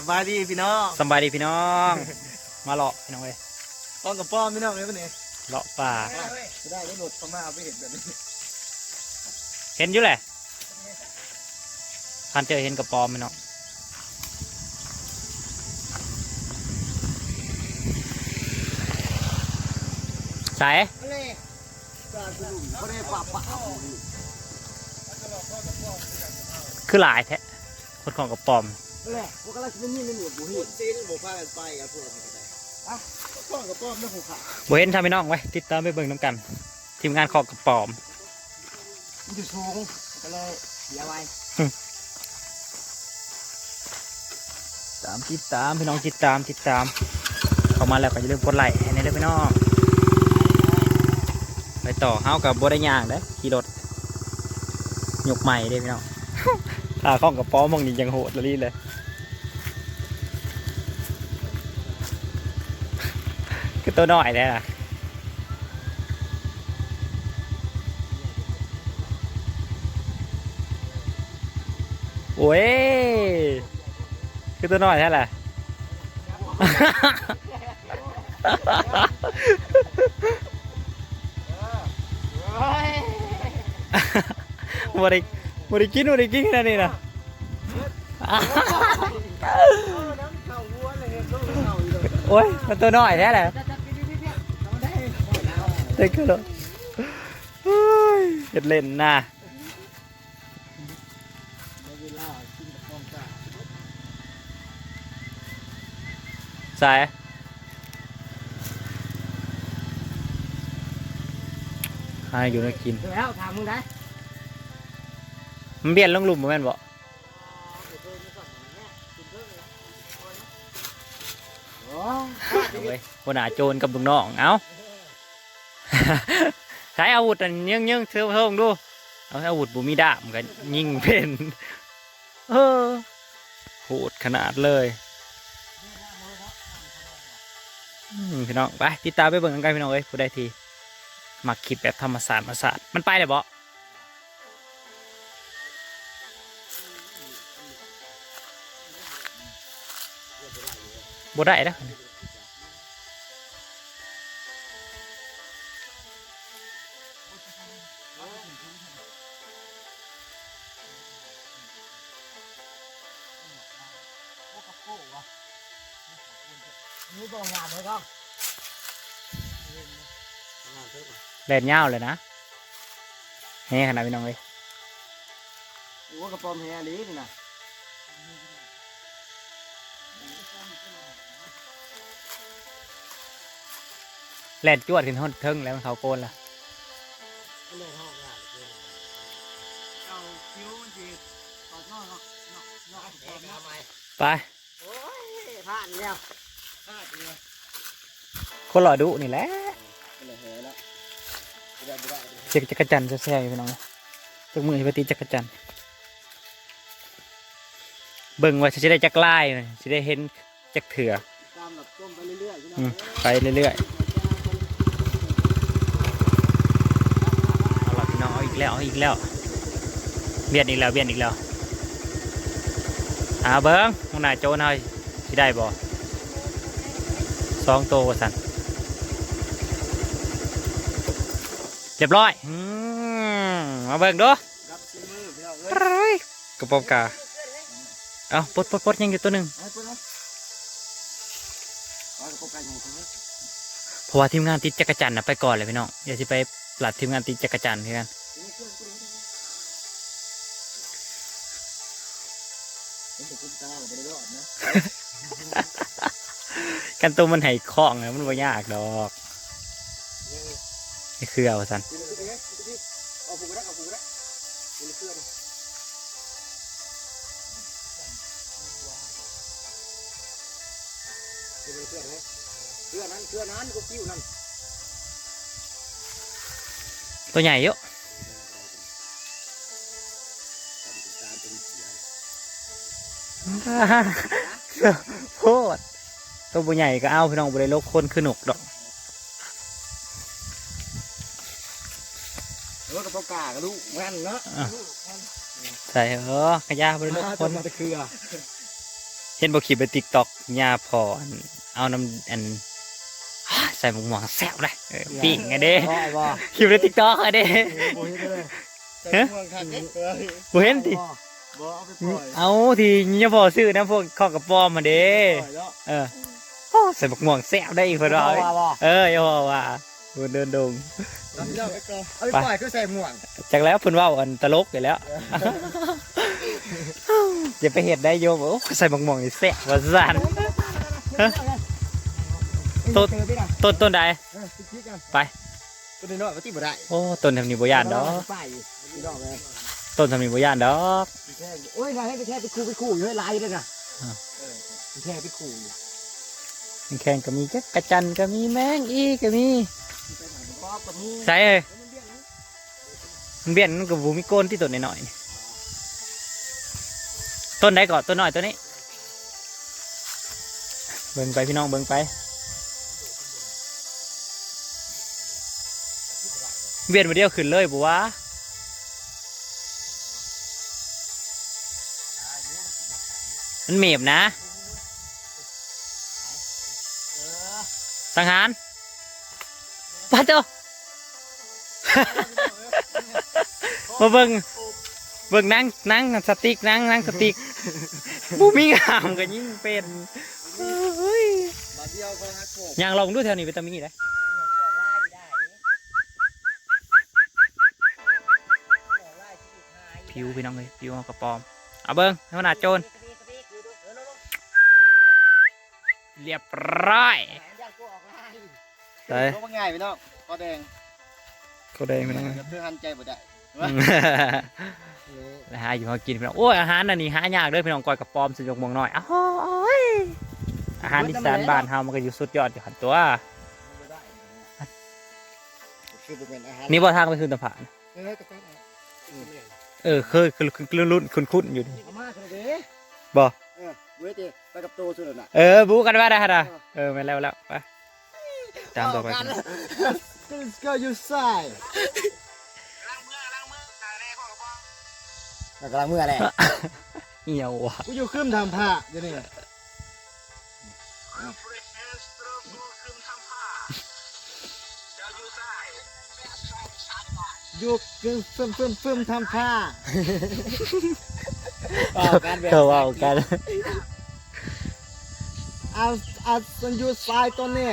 สบายดีพี่น้องสำบายดีพี่น้อง มาเลาะพี่น้องเอ้ยป้องกับป้อมพี่น้องเลยปะเนี่ยเลาะป่า จะได้ได้หมดเขามาเอาไปเห็นแบบนี้เห็นอยู่แหละพันเจอเห็นกับปอมพี่น้องใส่นี่การสรุปเขาได้ปรับปะคือหลายแท้คนของกับปอม แหละพวกกำลังจะนี่ในหมวดบุหินซีนหมูพากันไปกันพวกนี้ก็ได้อะป้องกับป้อมไม่หูขาดบ่เห็นทำพี่น้องไว้ติดตามไปเบิ่งน้ำกัน ทีมงานของกับปอมมันอยู่สูงก็เลยเสียไว้ตามติดตามพี่น้องติดตามติดตาม เข้ามาแล้วก็อย่าลืมกดไลค์ให้ในเด้อพี่น้องไปต่อเฮากับบ่ได้ย่างเด้อขี่รถยกใหม่เด้อพี่น้องตาข้องกับป้อมมองนี่ยังโหดละลีเลย คือตัวน้อยเลยนะโอ้ยคือตัวน้อยแท้แหละ เด็กก็เลยเห็ดเล่นนะเวลาขึ้นกับป้อมจ้าสายหาอยู่นะกินเดี๋ยวแล้วถามมึงได้ มันเบียนลงหลุมบ่แม่นบ่เอาไว้คนหาโจรกับลุงน้อง เอา ใช้อาวุธอันยิงยิงเทือเทิงดูเอาอาวุธบุมีดาบกันยิงเป็นเออโหดขนาดเลยพี่น้องไปติดตามไปเบิ่งกันกันพี่น้องเอ้ยผู้ใดทีมักคลิปแบบธรรมศาสตร์มาศาสตร์มันไปเลยบ่บ่ได้นะ นี่บอกงานเลยก็แลนยาวเลยนะเฮ้ขนาดพี่น้องเลยโอ้กระป๋อมแฮลีนี่นะแล่นจวดขึ้นเทิงแล้วมันเขาโกนละ ไปโอ้ยผ่านแล้วผ่านเลยคนหล่อดุนี่แหละเลยแฮแล้วไม่ได้ไม่ได้เจ็กจักรจันทร์แซ่บๆอยู่พี่น้องเลยจักมือที่ปฏิจักรจันทร์เบิ่งว่าจะได้จักไล่จะได้เห็นจักเถื่อตามแบบต้มไปเรื่อยๆใช่ไหมอืมไปเรื่อยๆเอาล่ะพี่น้องเอาอีกแล้วเอาอีกแล้วเบียดอีกแล้วเบียดอีกแล้ว อาเบิ้งมึงน่าโจนเฮาสิได้บ่สองตวว่าสันเรียบร้อยอมาเบิ่งดูรับซีมือพี่น้องเอ้ยกระป๋อมกาเอาปดปดปดยังอยู่ตัวหนึ่งเอาไปเลยเอากระป๋อมไก่ใหญ่คนนี้เพราะว่าทีมงานติดจักรจันทร์นะไปก่อนเลยพี่น้องเดี๋ยวสิไปหลัดทีมงานติดจักรจันทร์คือกัน กันตัวมันไห้คล้องนะมันบ่ยากดอกนี่คือเอาสันเอาผูกได้เอาผูกได้ผูกเสื้อพันตัวใหญ่เยอะ โพดตัวบ่ใหญ่ก็เอาพี่น้องบ่ได้ลกคนคือหนกดอกเออกระเป๋ากากระดูกแม่นเนาะใส่เออกระยาบ่ได้ลกคนมาตะเคือเห็นบอกคลิปในติ๊กต็อกยาพออันเอาน้ำอันอ้าใส่หมวกหมวกแซ่บเลยเออปิ้งไงเด้บ่บ่คลิปในติ๊กต็อกไงเด้บ่เห็นเลยใส่ห่วงคักเด้อบ่เห็นติ บ่เอาไปปล่อยเอาที่ยาพอซื้อนะพวกข้อกระป๋อมมาเด้ปล่อยแล้วเออโอ้ใส่หมวกหมวกแซ่บได้อีกคนเราบ่บ่เออยาพอว่าเดินดงเอาไปก่อนเอาไปปล่อยคือใส่หมวกจากแล้วเพิ่นเว่าอันตลกอยู่แล้วจะไปเห็ดได้โยมโอ้ใส่หมวกหมวกนี่แซ่บว่าซั่นต้นเจอไปนะต้นต้นใดเออคิดๆกันไปตัวน้อยๆก็ติบ่ได้โอ้ต้นทำนี่บ่ย่านดอก ไปพี่น้องเลยต้นทำนี่บ่ย่านดอกแค่โอ้ยนายให้ไปแค่ไปคู่ไปคู่อยู่ให้ลายอยู่ด้วยนะอ่าเออไปแค่ไปคู่อยู่แข่งก็มีจักกระจันก็มีแมงอีก็มีไปหาหมอกับมีใส่เอ้ยเออมันเบี้ยนะมันเบี้ยนมันก็บ่มีโกนที่ต้นน้อยๆนี่ต้นใดก่อนต้นน้อยตัวนี้ เบิ่งไปพี่น้องเบิ่งไป เบี้ยนมาเดียวขึ้นเลยบ่วะ มันเมียบนะเออสังหารปาโตมาเบิ่งเบิ่งนั่งนั่งสติ๊กนั่งนั่งสติ๊กบูมีงามก็ยิ่งเป็นเฮ้ยบาดเดียวก็ฮักโกบยางลองดูแถวนี้วิตามินได้ผิวพี่น้องเลยผิวเอากระปอม เอาเบิ่งขนาดโจร เรียบร้อยไปลงมาง่ายพี่น้องก็แดงเขาแดงพี่น้องจะเพื่อหันใจบ่ได้นะฮะอยู่มากินพี่น้องโอ้ยอาหารอันนี้หายากเด้อพี่น้องก้อยกระปอมสยกมวงน้อยอ้าวอาหารอีสานบ้านเฮามันก็อยู่สุดยอดอยู่หันตัวคือบ่เป็นอาหารนี่บ่ทางไปคืนตะผานเออกระแตกเออเคยคือคือรุ่นๆคุ้นๆอยู่นี่เอามาเถอะเด้บ่ เออเว้ยเด้ไปกับโตสุดแล้วน่ะเออบูกันว่าได้ฮะนะเออไม่แล้วแล้วไปตามต่อไปกัน Let's go you side กำลังเมื่อแหละเหี่ยวว่ะกูอยู่ขึ้นทำผ้าเดี๋ยวนี้อยู่ขึ้นฟึมฟึมฟึมทำผ้าเขาเอากันเอาเอาสัญญาสายตัวนี้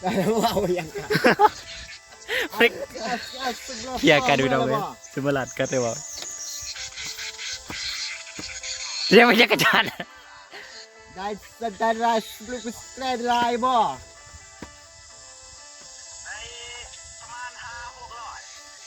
ได้ว่าอย่างกันเพียกันพี่น้องเลยสมลัดกันเลยว่าเรียกไม่ใช่กระจานได้ได้ได้สปริสเตรดไลน์บ่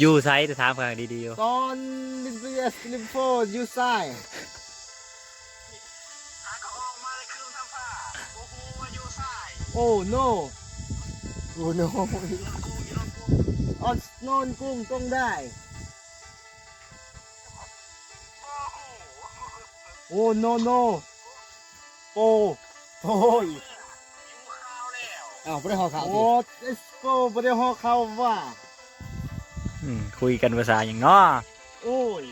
อยู่ไซส์จะถามกันดีๆอยู่ตอนลิเบียสลิมโฟยูไซโอ้ no โอ้ no ออสโนนกุ้งกุ้งได้ โอ้ no no โอ้โอ้ยอ้าวไม่ได้ห่อข่าวโอ้เอสโก้ไม่ได้ห่อข่าวว่าอืมคุยกันภาษาอย่างง้อโอ้ย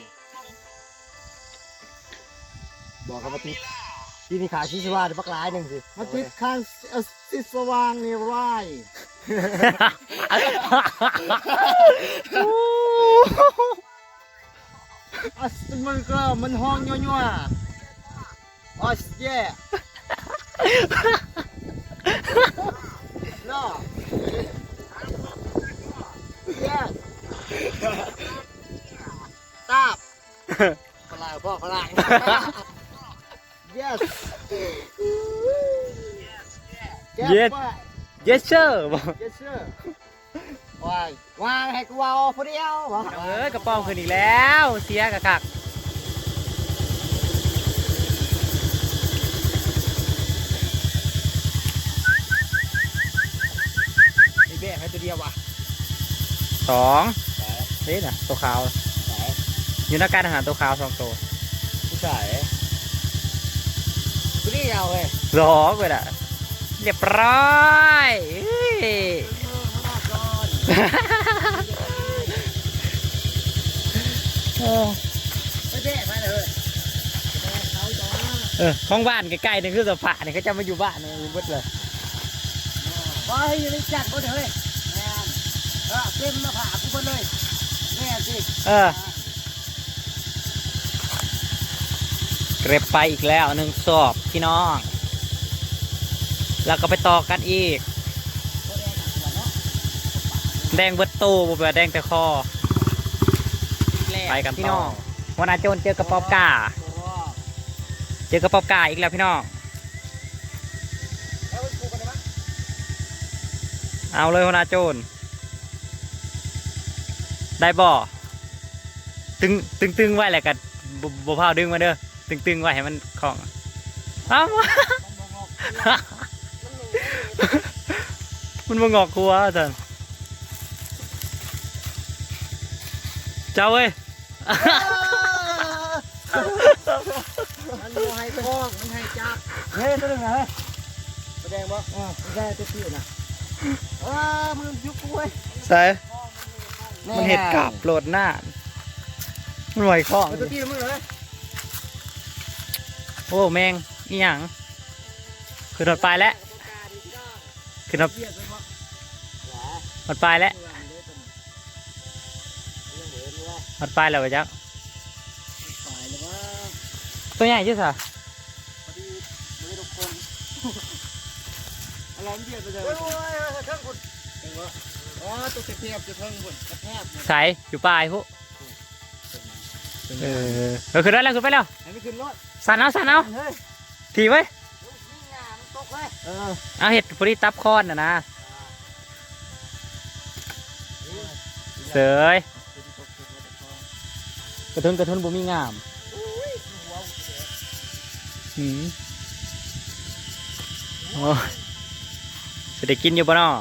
บอกกับมาติด ที่นี่ขาชิสว่างปักหลายหนึ่งสิมาติดข้างเอ่อสิสว่างนี่ไรอัสมันก็มันห้องยัวๆอัสเย่น่า yes ตาบฝรั่งพ่อฝรั่ง yes Yes yes sir บอก yes sir วายวางให้กูเอาผู้เดียวบอกเอ้ยกระป๋องขึ้นอีกแล้ว เสียกะคักไอ้เบ้ให้ตัวเดียววะสองเฮ้ยน่ะตัวขาวไหนอยู่ในการอาหารตัวขาวสองตัวผู้ชายผู้ เดียวเลยสองเลยน่ะเรียบร้อยเฮ้ยเออไม่เบ้มาเลยเขาจ้าเออของบ้านใกล้ๆนี่คือสภาเนี่ยเขาจะมาอยู่บ้านเนี่ยเบิดเลยว้ายยังไม่จัดบ่เด้อเฮ้ยแม่นเออเต็มหน้าผากกูเบิดเลยแม่สิเออ เก็บไปอีกแล้วหนึ่งสอบพี่น้อง แล้วก็ไปต่อกันอีก แดงเบิดตู้บ่แบบแดงแต่คอ ไปกันพี่น้องวันอาจนเจอกระป๋อบกาเจอกระป๋อบกาอีกแล้วพี่น้องเอาเลยวันอาโจนได้บ่ตึงตึงตึงไว้แหละกันบ่พาวดึงมาเด้อ ตึงตึงไว้ให้มันคล่องเอ้ามันมางอกครัวท่านเจ้าเว้ยมันบ่ให้คล้องมันให้จับเฮ้ยตัวนึงนะเฮ้ยแสดงบ่อ่าแสดงตัวที่น่ะเออมึงยุกกูเว้ยใส่มันเห็ดกาบโปรดหน้ามันไหวคล้องเอาตัวที่มึงเลย โอ้แมงอีหยังคือรถไปแล้วคือรถรถไปแล้วรถไปแล้วไปจักตัวใหญ่ชื่อสะอะไรมันเบียดไปเลยโอ้ยเครื่องบุญอ๋อตัวเทียบจะเครื่องบุญกระแทกใส่อยู่ปลายพุ เออเออขึ้นได้แล้วขึ้นไปแล้วให้ไม่ขึ้นรถสั่นเอาสั่นเอาเฮ้ยทีไว้ยงานตกเลยเออเอาเห็ดพอดีตับคอนนะนะเสยกระทุนกระทุนบ่มีงามหืมโอ้จะได้กินอยู่ปะเนาะ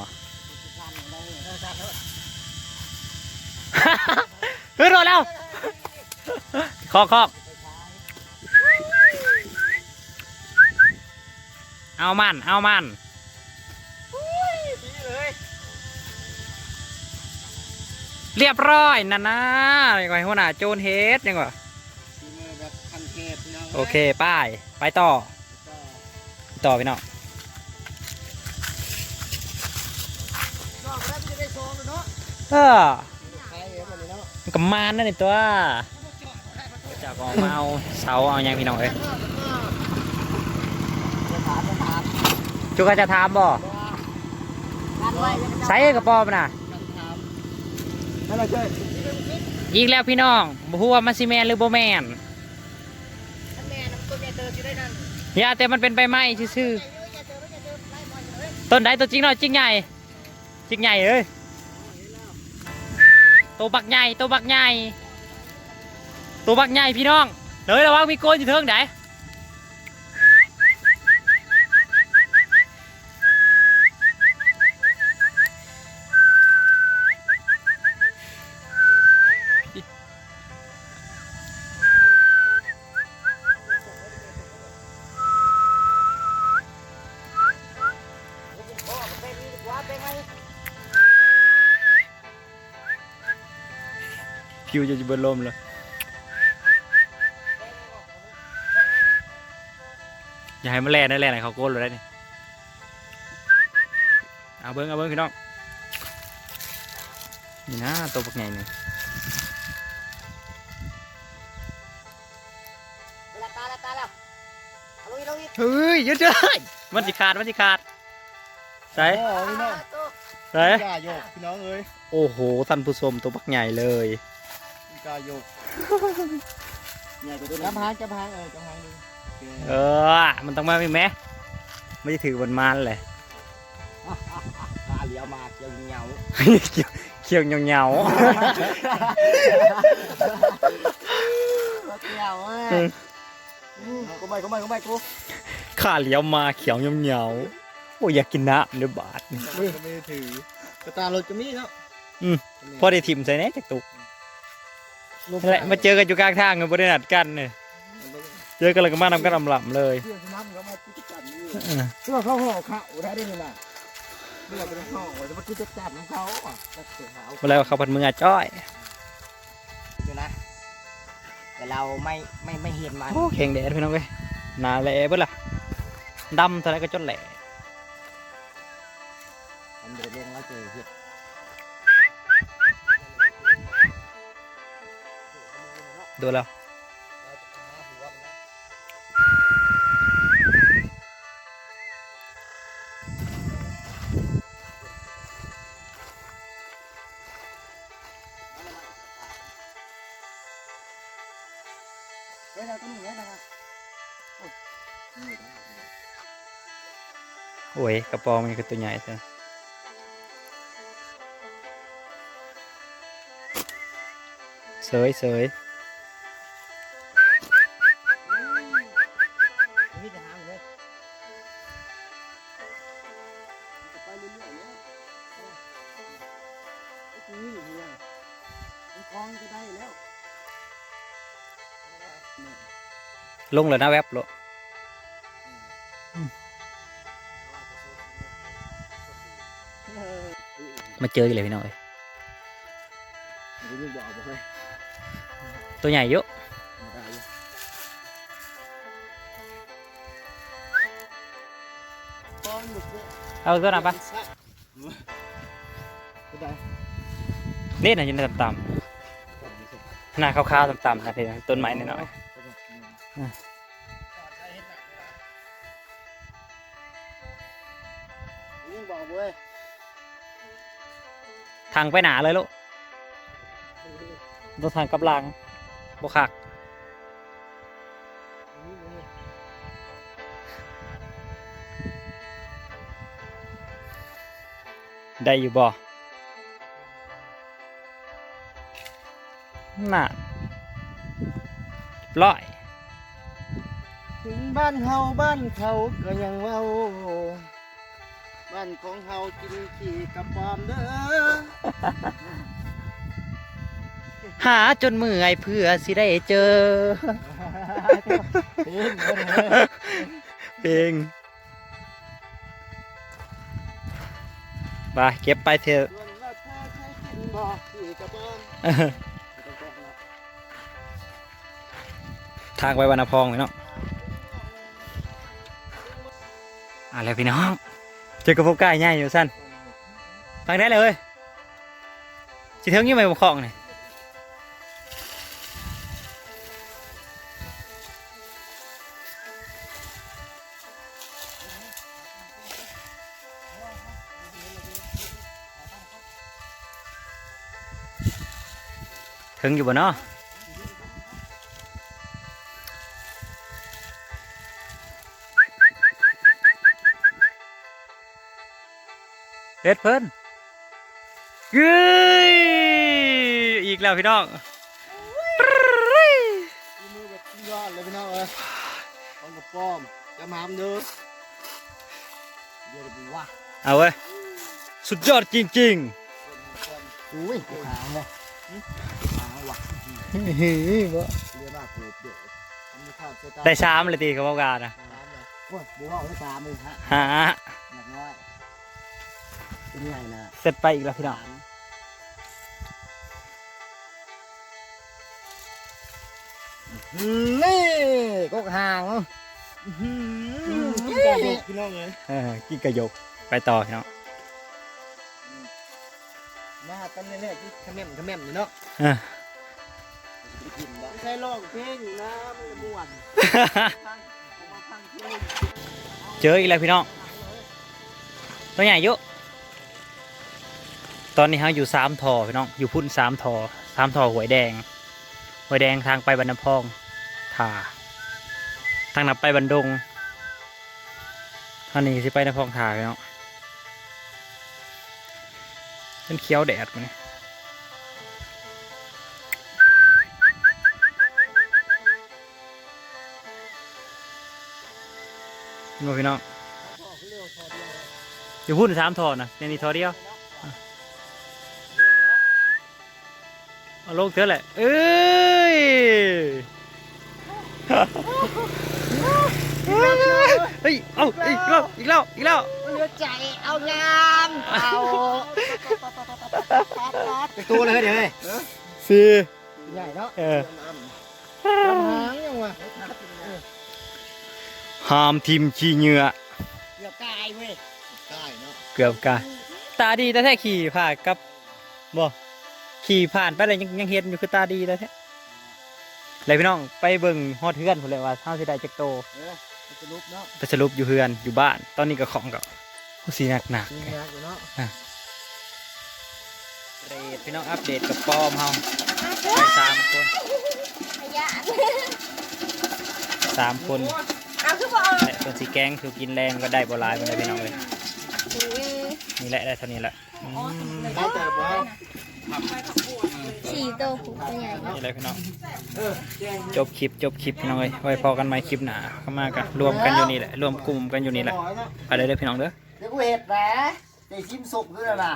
เฮ้ยรอแล้ว คอกคอกเอามัน เอามันดีเลยเรียบร้อยนะนะยังไงหัวหน้าโจนเฮดยังไงดีมือแบบคันเทปนะโอเคไป้าย ไปต่อ ต่อไปเนาะก็แล้วจะได้ซองเนาะเออใช่มันเนาะมันกับมานนั่นนี่ตัว จากออกมาเอาเสาเอาอย่างพี่น้องเอ้ยจะถามจะถามจุกจะถามบ่กันไว้ใส่กระป๋อมน่ะกันถามนั่นแหละเจ้ยอีกแล้วพี่น้องบ่ฮู้ว่ามันสิแมนหรือบ่แมนท่านแม่น้ำตัวแม่เตอร์ที่ได้นั่นอย่าแต่มันเป็นใบไม้ซื่อแม่เตอร์แม่เตอร์ไล่บอลเลยๆต้นใดตัวจริงหน่อยจริงใหญ่จริงใหญ่เอ้ยตัวบักใหญ่ตัวบักใหญ่ ตัวบักใหญ่พี่น้องเลยระวังมีโกนอยู่เทิงไหนพ่อเป็นกว่าเป็นไงคิวจะเบิดลมเลย อย่าให้มันแล่นได้แล่นให้เขาโกนเลยได้นี่เอาเบิ้งเอาเบิ้งพี่น้องนี่นะตัวบักใหญ่นี่ละตาละตาแล้วลุยลุยเฮ้ยเยอะเลยมันสิขาดมันสิขาดใส่โอ้พี่น้องใส่กล้าโยกพี่น้องเอ้ยโอ้โหท่านผู้ชมตัวบักใหญ่เลยกล้าโยกเนี่ยตัวนี้จับหางจับหางเออจับหางดู เออ มันต้องมามีไหมไม่ได้ถือบนมันเลยตาเหลียวมาเกี่ยวเหนียวเขียวเขียวเหงาเกี่ยวเอ้ยกูไม่กูไม่กูไม่กูๆข้าเหลียวมาเขียวเหงาๆโอ้ยอยากกินน้ำเดี๋ยวบาดก็ไม่ได้ถือกระตารถจะมีเนาะพอได้ทิมใส่แหน่จากตุกนั่นแหละมาเจอกันอยู่กลางทางกันบริษัทกันเนี่ย เจอกันแล้วก็มานำกันอำลำเลยเพื่อนน้ำก็มากินจัดนี่เออเพื่อเขาห่อข้าวได้ได้เลยล่ะเพื่อเป็นห่อไว้จะมากินจัดของเขาอะจัดเสือขาวมาแล้วเขาพันมืออาจ้อยอยู่นะแต่เราไม่ไม่ไม่เห็นมันโอ้แข็งแดดพี่น้องเว้ยหนาแหล่เบิดล่ะดำเท่าไรก็จนแหล่ทำเดือดลงแล้วเจอเห็ดดูแล้ว โอ้ยกระปองมันคือตัวใหญ่เถอะเสยเสยนี่จะหางเลยจะไปเรื่อยๆเมาเจออีกเลยพี่น้องเอ้ยเดี๋ยวบอกบอกเลยตัวใหญ่เยอะมาได้อยู่คล้องอยู่ปุ๊บเอาตัวนั้นปะก็ได้เล่นน่ะอยินต่ำๆหน้าขาวๆต่ำๆนะพี่น้องต้นไม้น้อยยิ่ ทางไปหนาเลยลูกตัวทางกับลังบคักได้อยู่บ่น่ะร้อยถึงบ้านเฮาบ้านเขาก็ยังเว้า บ้านของเฮากินขี้กับปอมเด้อหาจนเมื่อยเพื่อสิได้เจอเฮ้ยเฮ้ยเพลงไปเก็บไปเถอะส่วนว่าถ้าใช้กินบ่ขี้กับปอมทางไปวรรณพองพี่น้องอะไรพี่น้อง เจอกระพบกายง่ายอยู่สั้นทางไเฮ็ดเพิ่นเย้ยอีกแล้วพี่น้องมือแบบสุดยอดเลยพี่น้องเอ้ยของกับปอมจะมามเด้อเดี๋ยวดูว่าเอาเว้ยสุดยอดจริงอุ้ยหางเลยหางว่ะๆอื้อหือบ่เรียกว่าโกบเด้อทำให้ข้าวเสียตาได้สามเลยตีเขาบอกกันนะโอ้ยบัวเอาได้สามเลยฮะหาหนักน้อย เป็นไงนะเสร็จไปอีกแล้วพี่น้องนี่กกหางนี่พี่น้องเลยเออกินกระยกไปต่อพี่น้องมาตั้งแน่ๆที่ขมมขมมอยู่เนาะเออใช่ร้องเพลงอยู่นะมันม่วนฟังเอามาฟังเพลงเจออีกแล้วพี่น้องตัวใหญ่เยอะ ตอนนี้เขาอยู่สามทอพี่น้องอยู่พุ่นสามทอสามทอหวยแดงหวยแดงทางไปบรรณพองท่าทางนับไปบันดงทานี้สิไปนพองท่าพี่น้องเป็นเคี้ยวแดดมันนี่พี่น้องอยู่พุ่นสามทอนะในนี้ทอเดียว เอาลงเถอะแหละ เอ้ยเฮ้ย เอาอีกแล้วอีกแล้วอีกแล้วเหลือใจเอางามเอาตัวเลยเดี๋ยวเลยสี่ใหญ่เนาะเออลำหางยังวะหามทิมขี้เหงื่อเกือบกายเว้ยกายเนาะเกือบกะตาดีแต่แท้ขี่ผ่านกับบ่ ขี่ผ่านไปเลยยังยังเห็นอยู่คือตาดีแต่แท้เลยพี่น้องไปเบิ่งฮอดเฮือนพุ่นเลยว่าเฮาสิได้จักโตเออมันจะลุกเนาะไปสรุปอยู่เฮือนอยู่บ้าน ตอนนี้ก็ของกับผู้สีหนักหนักมีงานอยู่เนาะเรดพี่น้องอัปเดตกับปอมเฮาไปสามคนขยะสามคนเอาคือบอกและส่วนสีแกงคือกินแรงก็ได้บหลายมาเลยพี่น้องเลย นี่แหละได้เท่านี้แหละอืมได้แต่บ่สี่โตวผูกตัวใหญ่นี่แหละพี่น้องเออแจ้งจบคลิปจบคลิปพี่น้องเลยไว้พอกันใหม่คลิปหนาเข้ามากันรวมกันอยู่นี่แหละรวมกลุ่มกันอยู่นี่แหละหอยเนาะไปเลยเด้อพี่น้องเด้อเดี๋ยวกูเห็ดแหละได้ชิมสุกคือแล้วล่ะ